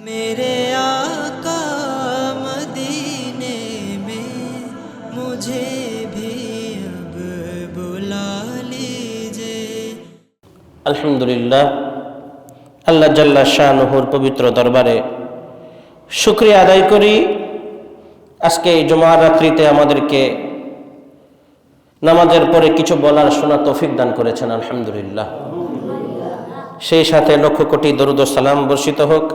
मेरे आका मदीने में मुझे भी अब बुला लीजिए আলহামদুলিল্লাহ আল্লাহ জাল্লা শাহনুহুর পবিত্র দরবারে শুক্রিয়া আদায় করি আজকে এই জমা রাত্রিতে আমাদেরকে নামাজের পরে কিছু বলার শোনা তৌফিক দান করেছেন আলহামদুলিল্লাহ সেই সাথে লক্ষ কোটি দরুদ ও সালাম বর্ষিত হোক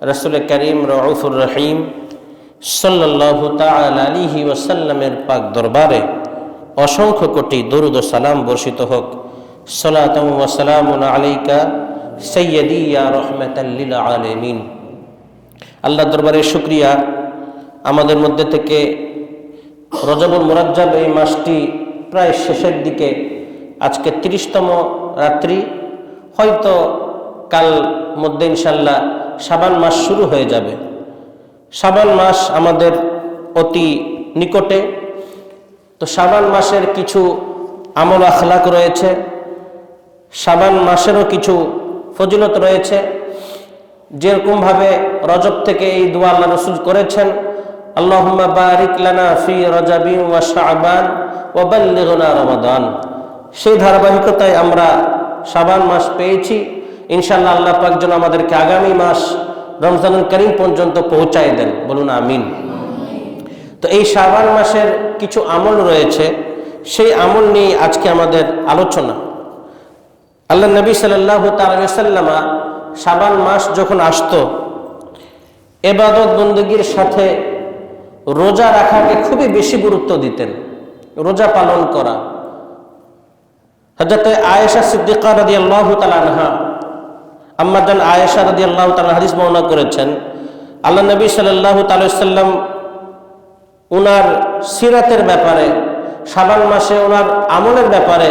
রসুল করিম রউফুর রহিম সাল্লাহ আলিহি ওসাল্লামের পাক দরবারে অসংখ্য কোটি দরুদ সালাম বর্ষিত হোক। সালাতম ওয়াসালাম আলাইকা সৈয়দি ইয়া রহমতাল্লিল আলমিন। আল্লাহ দরবারে শুক্রিয়া। আমাদের মধ্যে থেকে রজবুল মুরাজ্জাব এই মাসটি প্রায় শেষের দিকে, আজকে তিরিশতম রাত্রি। হয়তো কাল মধ্যে ইনশাল্লাহ সাবান মাস শুরু হয়ে যাবে। সাবান মাস আমাদের অতি নিকটে। তো সাবান মাসের কিছু আমল আখলাক রয়েছে। সাবান মাসেরও কিছু ফজিলত রয়েছে। যেরকমভাবে রজব থেকে এই দোয়া আল্লাহ রসুল করেছেন, আল্লাহুম্মা বারিক ফি রজাবি ওয়া শাবান ওয়া বাল্লিগনা রমাদান। সেই ধারাবাহিকতায় আমরা শাবান মাস পেয়েছি। ইনশাআল্লাহ আল্লাহ পাক যেন আমাদেরকে আগামী মাস রমজানুল করিম পর্যন্ত পৌঁছায় দেন। বলুন আমিন। তো এই শাবান মাসের কিছু আমল রয়েছে। সেই আমল নিয়ে আজকে আমাদের আলোচনা। আল্লাহ নবী সাল্লাহ তাল্লামা শাবান মাস যখন আসতো, এবাদত বন্দগীর সাথে রোজা রাখাকে খুবই বেশি গুরুত্ব দিতেন। রোজা পালন করা। হজরত আয়েশা সিদ্দিকা রাদি আল্লাহ তালানহা আম্মাদান আয়েশা রাদি আল্লাহ তালা হাদিস বর্ণনা করেছেন, আল্লাহ নবী সাল্লাহ তাল্লাম উনার সিরাতের ব্যাপারে, শাবান মাসে ওনার আমলের ব্যাপারে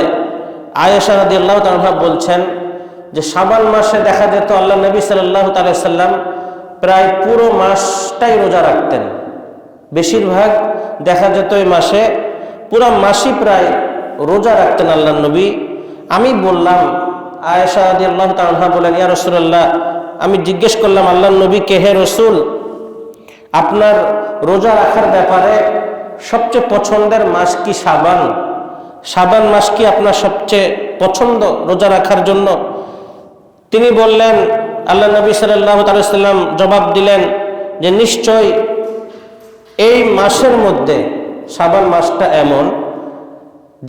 আয়েশা রাদি আল্লাহ তালা বলছেন যে শাবান মাসে দেখা যেত আল্লাহ নবী সাল্লাহ তাল্লাম প্রায় পুরো মাসটাই রোজা রাখতেন। বেশিরভাগ দেখা যেত এই মাসে পুরো মাসই প্রায় রোজা রাখতেন আল্লাহ নবী। আমি বললাম আয়েশা আদি আল্লাহ তালহা বলেন, ইয়া রসুল্লাহ আমি জিজ্ঞেস করলাম আল্লাহ নবী কে হে রসুল? আপনার রোজা রাখার ব্যাপারে সবচেয়ে পছন্দের মাস কি সাবান সাবান মাস কি আপনার সবচেয়ে পছন্দ রোজা রাখার জন্য? তিনি বললেন আল্লাহ নবী সাল্লাহ তালাম জবাব দিলেন যে নিশ্চয় এই মাসের মধ্যে সাবান মাসটা এমন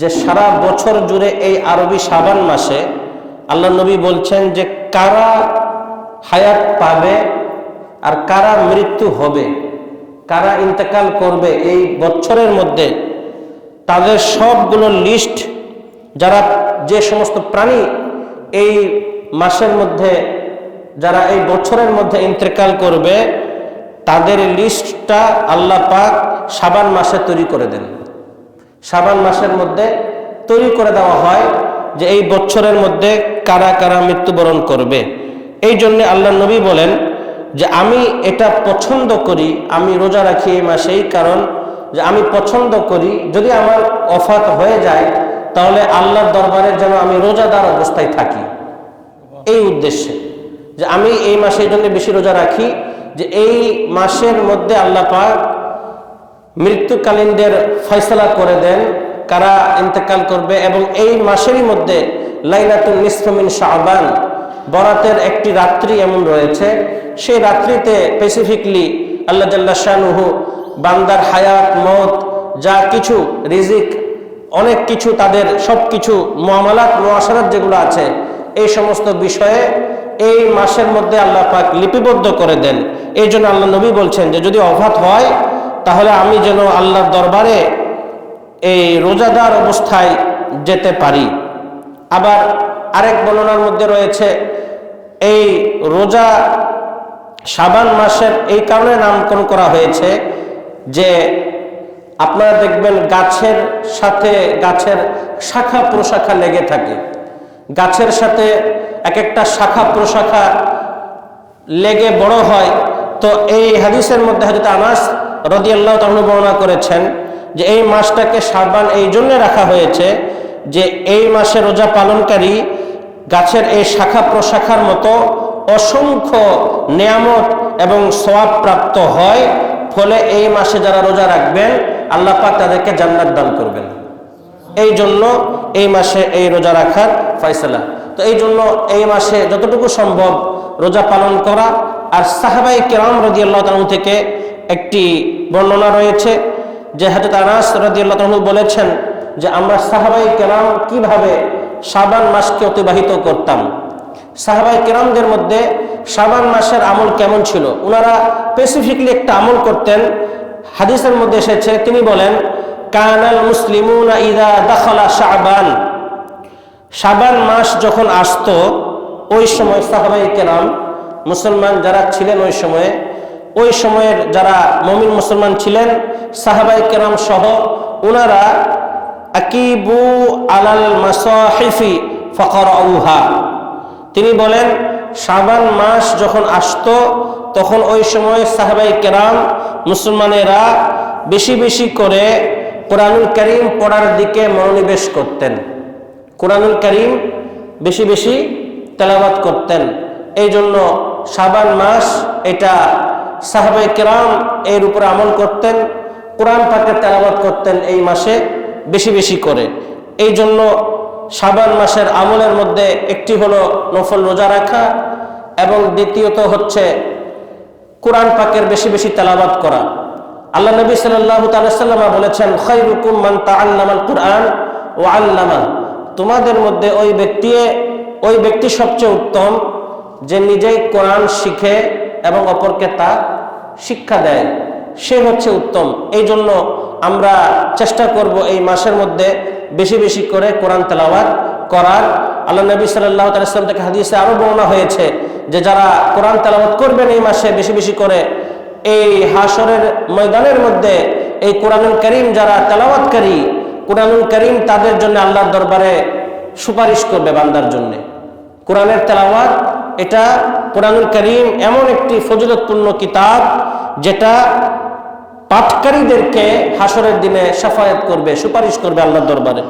যে সারা বছর জুড়ে এই আরবি সাবান মাসে আল্লাহ নবী বলছেন যে কারা হায়াত পাবে আর কারা মৃত্যু হবে, কারা ইন্তেকাল করবে এই বছরের মধ্যে, তাদের সবগুলো লিস্ট যারা যে সমস্ত প্রাণী এই মাসের মধ্যে, যারা এই বছরের মধ্যে ইন্তেকাল করবে, তাদের লিস্টটা আল্লাহ পাক সাবান মাসে তৈরি করে দেন। সাবান মাসের মধ্যে তৈরি করে দেওয়া হয় যে এই বছরের মধ্যে কারা কারা মৃত্যুবরণ করবে? এই জন্যে আল্লাহ নবী বলেন যে আমি এটা পছন্দ করি, আমি রোজা রাখি এই মাসেই কারণ যে আমি পছন্দ করি, যদি আমার অফাত হয়ে যায়, তাহলে আল্লাহর দরবারে যেন আমি রোজাদার অবস্থায় থাকি। এই উদ্দেশ্যে যে আমি এই মাসে এই জন্য বেশি রোজা রাখি যে এই মাসের মধ্যে আল্লাহ পাক মৃত্যুকালীনদের ফয়সলা করে দেন, কারা ইন্তেকাল করবে এবং এই মাসেরই মধ্যে লাইলাতুল নিসফমিন শাহবান বরাতের একটি রাত্রি এমন রয়েছে। সেই রাত্রিতে স্পেসিফিকলি আল্লাহ জাল্লা শাহনুহু বান্দার হায়াত মত যা কিছু, রিজিক, অনেক কিছু তাদের সব কিছু মহামালাত মোয়াশারাত যেগুলো আছে, এই সমস্ত বিষয়ে এই মাসের মধ্যে আল্লাহ পাক লিপিবদ্ধ করে দেন। এই জন্য আল্লাহ নবী বলছেন যে, যদি অভাত হয়, তাহলে আমি যেন আল্লাহর দরবারে এই রোজাদার অবস্থায় যেতে পারি। আবার আরেক বর্ণনার মধ্যে রয়েছে, এই রোজা সাবান মাসের এই কারণে নামকরণ করা হয়েছে যে আপনারা দেখবেন গাছের সাথে গাছের শাখা প্রশাখা লেগে থাকে। গাছের সাথে এক একটা শাখা প্রশাখা লেগে বড় হয়। তো এই হাদিসের মধ্যে হাজরত আনাস রদিয়াল্লাহ তাহলে বর্ণনা করেছেন যে এই মাসটাকে সাবান এই জন্য রাখা হয়েছে যে এই মাসে রোজা পালনকারী গাছের এই শাখা প্রশাখার মতো অসংখ্য নেয়ামত এবং সওয়াব প্রাপ্ত হয়, ফলে এই মাসে যারা রোজা রাখবেন, আল্লাহ পাক তাদেরকে জান্নাত দান করবেন। এই জন্য এই মাসে এই রোজা রাখার ফয়সলা। তো এই জন্য এই মাসে যতটুকু সম্ভব রোজা পালন করা। আর সাহাবাই কেরাম রদি আল্লাহ থেকে একটি বর্ণনা রয়েছে, যে হাজরত আনাস রদি আল্লাহ বলেছেন যে আমরা সাহাবাই কেরাম কীভাবে সাবান মাসকে অতিবাহিত করতাম? সাহাবাই কেরামদের মধ্যে সাবান মাসের আমল কেমন ছিল? ওনারা স্পেসিফিকলি একটা আমল করতেন। হাদিসের মধ্যে এসেছে, তিনি বলেন, কানাল মুসলিমুনা ইদা দাখালা শাবান। শাবান মাস যখন আসতো, ওই সময় সাহাবাই কেরাম মুসলমান যারা ছিলেন ওই সময়ে, ওই সময়ের যারা মমিন মুসলমান ছিলেন, সাহাবাই কেরাম সহ ওনারা আকিবু আলাল মাসাহিফি ফকরউহা। তিনি বলেন, শাবান মাস যখন আসতো, তখন ওই সময় সাহাবাই কেরাম, মুসলমানেরা বেশি বেশি করে কোরআনুল করিম পড়ার দিকে মনোনিবেশ করতেন। কোরআনুল করিম বেশি বেশি তেলাবাত করতেন। এই জন্য শাবান মাস এটা সাহাবাই কেরাম এর উপর আমল করতেন, কোরআন পাকে তেলাবাত করতেন এই মাসে। বেশি বেশি করে। এই জন্য সাবান মাসের আমলের মধ্যে একটি হলো নফল রোজা রাখা এবং দ্বিতীয়ত হচ্ছে কোরআন পাকের বেশি বেশি তেলাবাত করা। আল্লাহ নবী সাল্লাহ তাল্লামা বলেছেন খৈরুকুম মান তাআল্লামাল কুরআন ও আল্লামা। তোমাদের মধ্যে ওই ব্যক্তি ওই ব্যক্তি সবচেয়ে উত্তম, যে নিজেই কোরআন শিখে এবং অপরকে তা শিক্ষা দেয়। সে হচ্ছে উত্তম। এই জন্য আমরা চেষ্টা করব এই মাসের মধ্যে বেশি বেশি করে কোরআন তেলাওয়াত করার। আল্লাহ নবী সাল্লাহ তালাম থেকে হাদিসে আরও বর্ণনা হয়েছে যে যারা কোরআন তেলাওয়াত করবেন এই মাসে বেশি বেশি করে এই হাসরের ময়দানের মধ্যে এই কোরআনুল করিম যারা তেলাওয়াতকারী, কোরআনুল করিম তাদের জন্য আল্লাহর দরবারে সুপারিশ করবে বান্দার জন্য। কোরআনের তেলাওয়াত, এটা কোরআনুল করিম এমন একটি ফজিলতপূর্ণ কিতাব যেটা পাঠকারীদেরকে হাসরের দিনে সাফায়াত করবে, সুপারিশ করবে আল্লাহর দরবারে।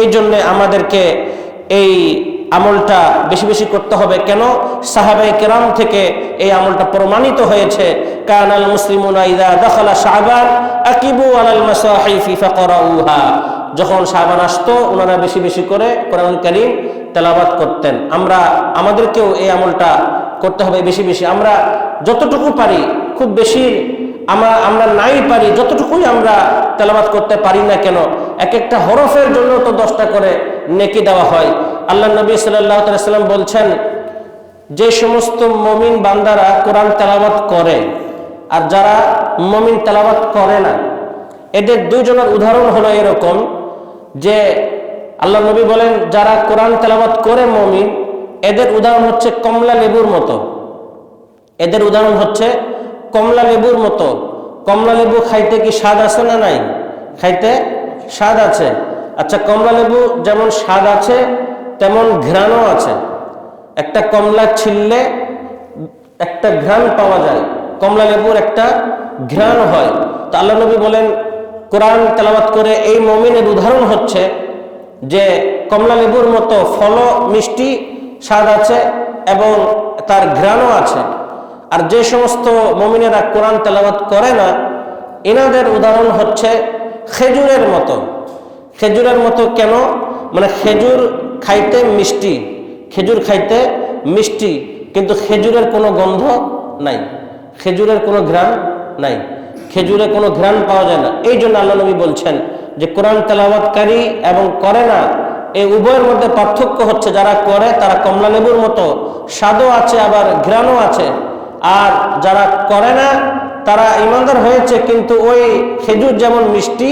এই জন্য আমাদেরকে এই আমলটা বেশি বেশি করতে হবে। কেন? সাহাবাই কেরাম থেকে এই আমলটা প্রমাণিত হয়েছে। কানাল মুসলিমুনা ইদা যখন শাহবান আসতো ওনারা বেশি বেশি করে কোরআন করিম তেলাবাত করতেন। আমরা, আমাদেরকেও এই আমলটা করতে হবে বেশি বেশি। আমরা যতটুকু পারি, খুব বেশি আমরা আমরা নাই পারি, যতটুকুই আমরা তেলাবাত করতে পারি না কেন এক একটা হরফের জন্য তো দশটা করে নেকি দেওয়া হয়। আল্লাহ নবী সাল্লাহ সাল্লাম বলছেন, যে সমস্ত মমিন বান্দারা কোরআন তেলাবাত করে, আর যারা মমিন তেলাবাত করে না, এদের দুজনের উদাহরণ হলো এরকম যে, আল্লাহ নবী বলেন, যারা কোরআন তেলাবাত করে মমিন, এদের উদাহরণ হচ্ছে কমলা লেবুর মতো। এদের উদাহরণ হচ্ছে কমলা লেবুর মতো। কমলা লেবু খাইতে কি স্বাদ আছে না নাই? খাইতে স্বাদ আছে। আচ্ছা কমলা লেবু যেমন স্বাদ আছে, তেমন ঘ্রাণও আছে। একটা কমলা ছিললে একটা ঘ্রাণ পাওয়া যায়। কমলা লেবুর একটা ঘ্রাণ হয়। তো আল্লাহ নবী বলেন, কোরআন তেলাবাত করে এই মমিনের উদাহরণ হচ্ছে যে কমলা লেবুর মতো ফল মিষ্টি স্বাদ আছে এবং তার ঘ্রাণও আছে। আর যে সমস্ত মমিনেরা কোরআন তেলাবাত করে না, এনাদের উদাহরণ হচ্ছে খেজুরের মতো। খেজুরের মতো কেন? মানে খেজুর খাইতে মিষ্টি, খেজুর খাইতে মিষ্টি, কিন্তু খেজুরের কোনো গন্ধ নাই, খেজুরের কোনো ঘ্রাণ নাই, খেজুরে কোনো ঘ্রাণ পাওয়া যায় না। এই জন্য আল্লাহ নবী বলছেন যে কোরআন তেলাওয়াতকারী এবং করে না, এই উভয়ের মধ্যে পার্থক্য হচ্ছে যারা করে তারা কমলা লেবুর মতো, স্বাদও আছে, আবার ঘ্রাণও আছে। আর যারা করে না, তারা ইমানদার হয়েছে, কিন্তু ওই খেজুর যেমন মিষ্টি,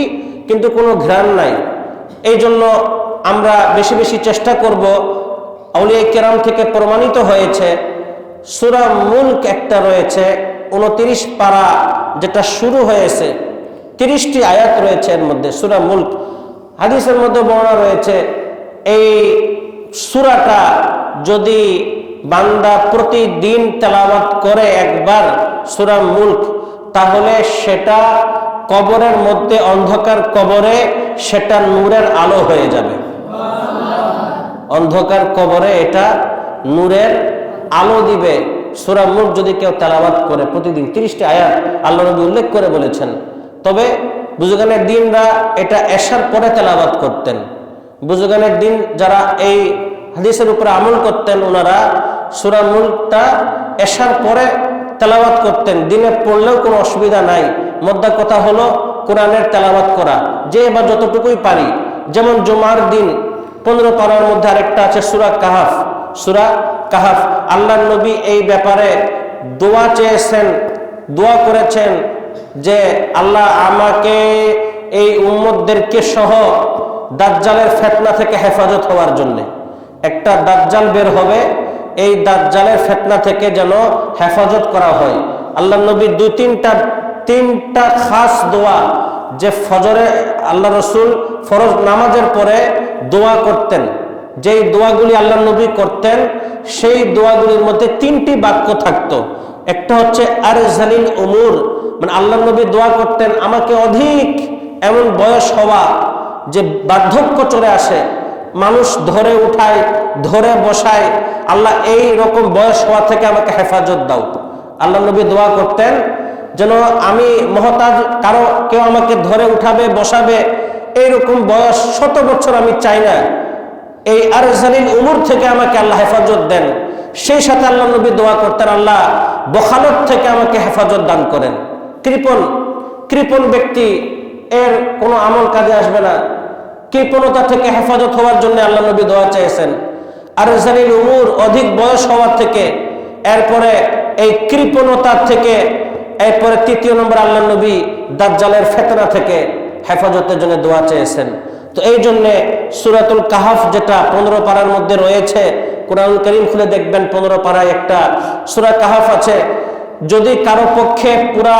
কিন্তু কোনো ঘ্রাণ নাই। এই জন্য আমরা বেশি বেশি চেষ্টা করব আউলিয়া কেরাম থেকে প্রমাণিত হয়েছে, সুরা মুল্ক একটা রয়েছে, উনতিরিশ পারা যেটা শুরু হয়েছে, তিরিশটি আয়াত রয়েছে এর মধ্যে, সুরা মুল্ক। হাদিসের মধ্যে বর্ণনা রয়েছে, এই সুরাটা যদি বান্দা প্রতিদিন তেলাওয়াত করে একবার সুরা মুল্ক, তাহলে সেটা কবরের মধ্যে অন্ধকার কবরে সেটা নূরের আলো হয়ে যাবে। অন্ধকার কবরে এটা নূরের আলো দিবে। সুরা মুখ যদি কেউ তেলাওয়াত করে প্রতিদিন তিরিশটি আয়াত আল্লাহ নবী উল্লেখ করে বলেছেন। তবে বুজুগানের দিনরা এটা এসার পরে তেলাওয়াত করতেন। বুজুগানের দিন যারা এই হাদিসের উপরে আমল করতেন, ওনারা সুরা মুলকটা এশার পরে তেলাওয়াত করতেন। দিনে পড়লেও কোনো অসুবিধা নাই। মোদ্দা কথা হলো কোরআনের তেলাওয়াত করা। যে এবার যতটুকুই পারি। যেমন জুমার দিন পনেরো পারার মধ্যে আরেকটা আছে সুরা কাহাফ। সুরা কাহাফ। আল্লাহ নবী এই ব্যাপারে দোয়া চেয়েছেন, দোয়া করেছেন যে আল্লাহ আমাকে এই উম্মতদেরকে সহ দাজ্জালের ফেতনা থেকে হেফাজত হওয়ার জন্যে। একটা দাজ্জাল বের হবে, এই দাজ্জালের ফেতনা থেকে যেন হেফাজত করা হয়। আল্লাহ নবী দুই তিনটা তিনটা খাস দোয়া, যে ফজরে আল্লাহ রসুল ফরজ নামাজের পরে দোয়া করতেন। যেই দোয়াগুলি আল্লাহ নবী করতেন, সেই দোয়াগুলির মধ্যে তিনটি বাক্য থাকতো। একটা হচ্ছে আর জালিল উমুর মানে আল্লাহ নবী দোয়া করতেন, আমাকে অধিক এমন বয়স হওয়া যে বার্ধক্য চলে আসে মানুষ ধরে উঠায়, ধরে বসায়, আল্লাহ এই রকম বয়স হওয়া থেকে আমাকে হেফাজত দাও। আল্লাহ নবী দোয়া করতেন, যেন আমি মহতাজ, কারও কেউ আমাকে ধরে উঠাবে, বসাবে, এইরকম বয়স শত বছর আমি চাই না। এই আর জালিল উমর থেকে আমাকে আল্লাহ হেফাজত দেন। সেই সাথে আল্লাহ নবী দোয়া করতেন, আল্লাহ বখালত থেকে আমাকে হেফাজত দান করেন। কৃপণ কৃপণ ব্যক্তি, এর কোনো আমল কাজে আসবে না। কৃপণতা থেকে হেফাজত হওয়ার জন্য আল্লাহ নবী দোয়া চেয়েছেন। আর জালিল উমর অধিক বয়স হওয়ার থেকে এরপরে এই কৃপণতার থেকে এরপরে তৃতীয় নম্বর আল্লাহ নবী দাজ্জালের ফেতনা থেকে হেফাজতের জন্য দোয়া চেয়েছেন। তো এই জন্যে সুরাতুল কাহাফ যেটা পনেরো পাড়ার মধ্যে রয়েছে কোরআন করিম খুলে দেখবেন, পনেরো পাড়ায় একটা সুরা কাহাফ আছে। যদি কারও পক্ষে পুরা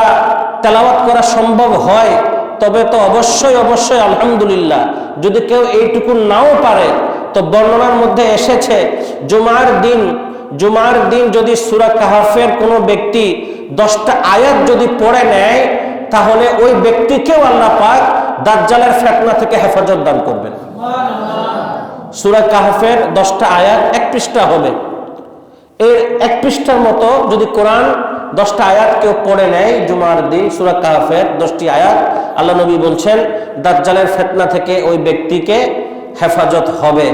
তেলাওয়াত করা সম্ভব হয় তবে তো অবশ্যই অবশ্যই আলহামদুলিল্লাহ। যদি কেউ এইটুকু নাও পারে, তো বর্ণনার মধ্যে এসেছে, জুমার দিন জুমার দিন যদি সুরা কাহাফের কোনো ব্যক্তি দশটা আয়াত যদি পড়ে নেয়, তাহলে ওই ব্যক্তিকেও আল্লাহ পাক দাজ্জালের ফেতনা থেকে হেফাজত দান করবেন। সুরা কাহাফের দশটা আয়াত এক পৃষ্ঠা হবে। এর এক পৃষ্ঠার মতো যদি কোরআন দশটা আয়াত কেউ পড়ে নেয়, জুমার দিন সুরা কাহাফের দশটি আয়াত আল্লাহ নবী বলছেন, দাজ্জালের ফেতনা থেকে ওই ব্যক্তিকে হেফাজত হবে।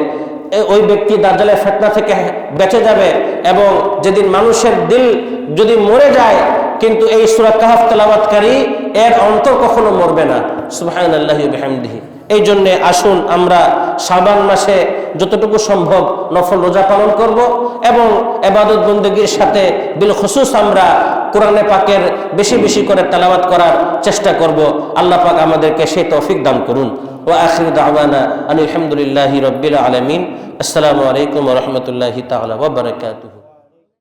ওই ব্যক্তি দাজ্জালের ফেতনা থেকে বেঁচে যাবে এবং যেদিন মানুষের দিল যদি মরে যায়, কিন্তু এই সুরা কাহাফ তেলাওয়াতকারী এর অন্তর কখনো মরবে না। সুবহান আল্লাহ বিহামদিহি। এই জন্যে আসুন আমরা শাবান মাসে যতটুকু সম্ভব নফল রোজা পালন করব এবং এবাদত বন্দীর সাথে বিল খুসুস আমরা কোরআনে পাকের বেশি বেশি করে তালাবাত করার চেষ্টা করব। আল্লাহ পাক আমাদেরকে সে তৌফিক দান করুন। ও আখির দাওয়ানা আলহামদুলিল্লাহ রব্বিল আলমিন। আসসালামু আলাইকুম রহমতুল্লাহি তাআলা ওয়া বারাকাতুহু।